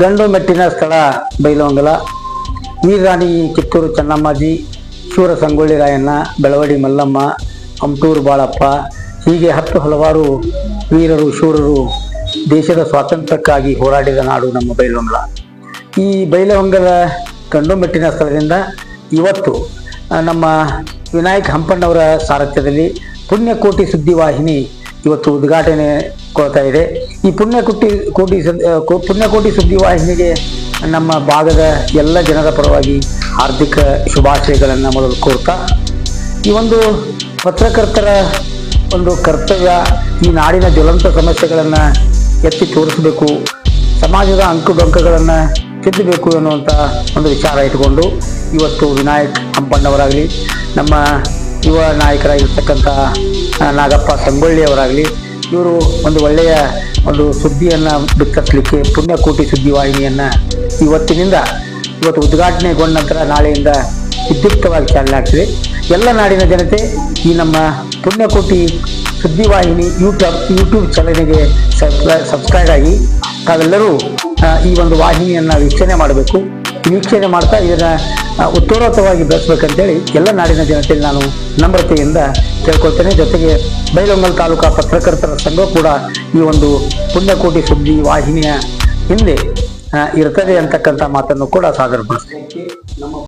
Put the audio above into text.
ಗಂಡು ಮೆಟ್ಟಿನ ಸ್ಥಳ ಬೈಲಹೊಂಗಲ. ವೀರರಾಣಿ ಕಿತ್ತೂರು ಚೆನ್ನಮ್ಮಾಜಿ, ಶೂರ ಸಂಗೊಳ್ಳಿ ರಾಯಣ್ಣ, ಬೆಳವಡಿ ಮಲ್ಲಮ್ಮ ಅಂಟೂರು ಬಾಳಪ್ಪ, ಹೀಗೆ ಹತ್ತು ಹಲವಾರು ವೀರರು, ಶೂರರು ದೇಶದ ಸ್ವಾತಂತ್ರ್ಯಕ್ಕಾಗಿ ಹೋರಾಡಿದ ನಾಡು ನಮ್ಮ ಬೈಲಹೊಂಗಲ. ಈ ಬೈಲಹೊಂಗಲ ಗಂಡು ಮೆಟ್ಟಿನ ಸ್ಥಳದಿಂದ ಇವತ್ತು ನಮ್ಮ ವಿನಾಯಕ್ ಹಂಪಣ್ಣವರ ಸಾರಥ್ಯದಲ್ಲಿ ಪುಣ್ಯಕೋಟಿ ಸುದ್ದಿವಾಹಿನಿ ಇವತ್ತು ಉದ್ಘಾಟನೆ ಕೊಡ್ತಾ ಇದೆ. ಈ ಪುಣ್ಯಕೋಟಿ ಕೋಟಿ ಪುಣ್ಯಕೋಟಿ ಸುದ್ದಿ ವಾಹಿನಿಗೆ ಪುಣ್ಯಕೋಟಿ ಸುದ್ದಿವಾಹಿನಿಗೆ ನಮ್ಮ ಭಾಗದ ಎಲ್ಲ ಜನರ ಪರವಾಗಿ ಹಾರ್ದಿಕ ಶುಭಾಶಯಗಳನ್ನು ಮೊದಲು ಕೋರ್ತಾ, ಈ ಒಂದು ಪತ್ರಕರ್ತರ ಒಂದು ಕರ್ತವ್ಯ ಈ ನಾಡಿನ ಜ್ವಲಂತ ಸಮಸ್ಯೆಗಳನ್ನು ಎತ್ತಿ ತೋರಿಸಬೇಕು, ಸಮಾಜದ ಅಂಕುಡೊಂಕಗಳನ್ನು ತಿದ್ದಬೇಕು ಎನ್ನುವಂಥ ಒಂದು ವಿಚಾರ ಇಟ್ಕೊಂಡು ಇವತ್ತು ವಿನಾಯಕ್ ಹಂಪಣ್ಣವರಾಗಲಿ, ನಮ್ಮ ಯುವ ನಾಯಕರಾಗಿರ್ತಕ್ಕಂಥ ನಾಗಪ್ಪ ಸಂಗೊಳ್ಳಿ ಅವರಾಗಲಿ, ಇವರು ಒಂದು ಒಳ್ಳೆಯ ಒಂದು ಸುದ್ದಿಯನ್ನು ಬಿತ್ತರಿಸಲಿಕ್ಕೆ ಪುಣ್ಯಕೋಟಿ ಸುದ್ದಿವಾಹಿನಿಯನ್ನು ಇವತ್ತಿನಿಂದ, ಇವತ್ತು ಉದ್ಘಾಟನೆಗೊಂಡ ನಂತರ ನಾಳೆಯಿಂದ ವಿದ್ಯುಕ್ತವಾಗಿ ಚಾಲನೆ ಆಗ್ತದೆ. ಎಲ್ಲ ನಾಡಿನ ಜನತೆ ಈ ನಮ್ಮ ಪುಣ್ಯಕೋಟಿ ಸುದ್ದಿವಾಹಿನಿ ಯೂಟ್ಯೂಬ್ ಯೂಟ್ಯೂಬ್ ಚಾನಲ್ಗೆ ಸಬ್ಸ್ಕ್ರೈಬ್ ಆಗಿ, ತಾವೆಲ್ಲರೂ ಈ ಒಂದು ವಾಹಿನಿಯನ್ನು ವೀಕ್ಷಣೆ ಮಾಡಬೇಕು. ವೀಕ್ಷಣೆ ಮಾಡ್ತಾ ಇದನ್ನು ಉತ್ತರೋತ್ತರವಾಗಿ ಬೆಳೆಸ್ಬೇಕಂತೇಳಿ ಎಲ್ಲ ನಾಡಿನ ಜನತೆಯಲ್ಲಿ ನಾನು ನಮ್ರತೆಯಿಂದ ಕೇಳ್ಕೊಳ್ತೇನೆ. ಜೊತೆಗೆ ಬೈಲೊಂಗಲ್ ತಾಲೂಕಾ ಪತ್ರಕರ್ತರ ಸಂಘ ಕೂಡ ಈ ಒಂದು ಪುಣ್ಯಕೋಟಿ ಸುದ್ದಿ ವಾಹಿನಿಯ ಹಿಂದೆ ಇರ್ತದೆ ಅಂತಕ್ಕಂಥ ಮಾತನ್ನು ಕೂಡ ಸಾದರಪಡಿಸ್ತೇನೆ.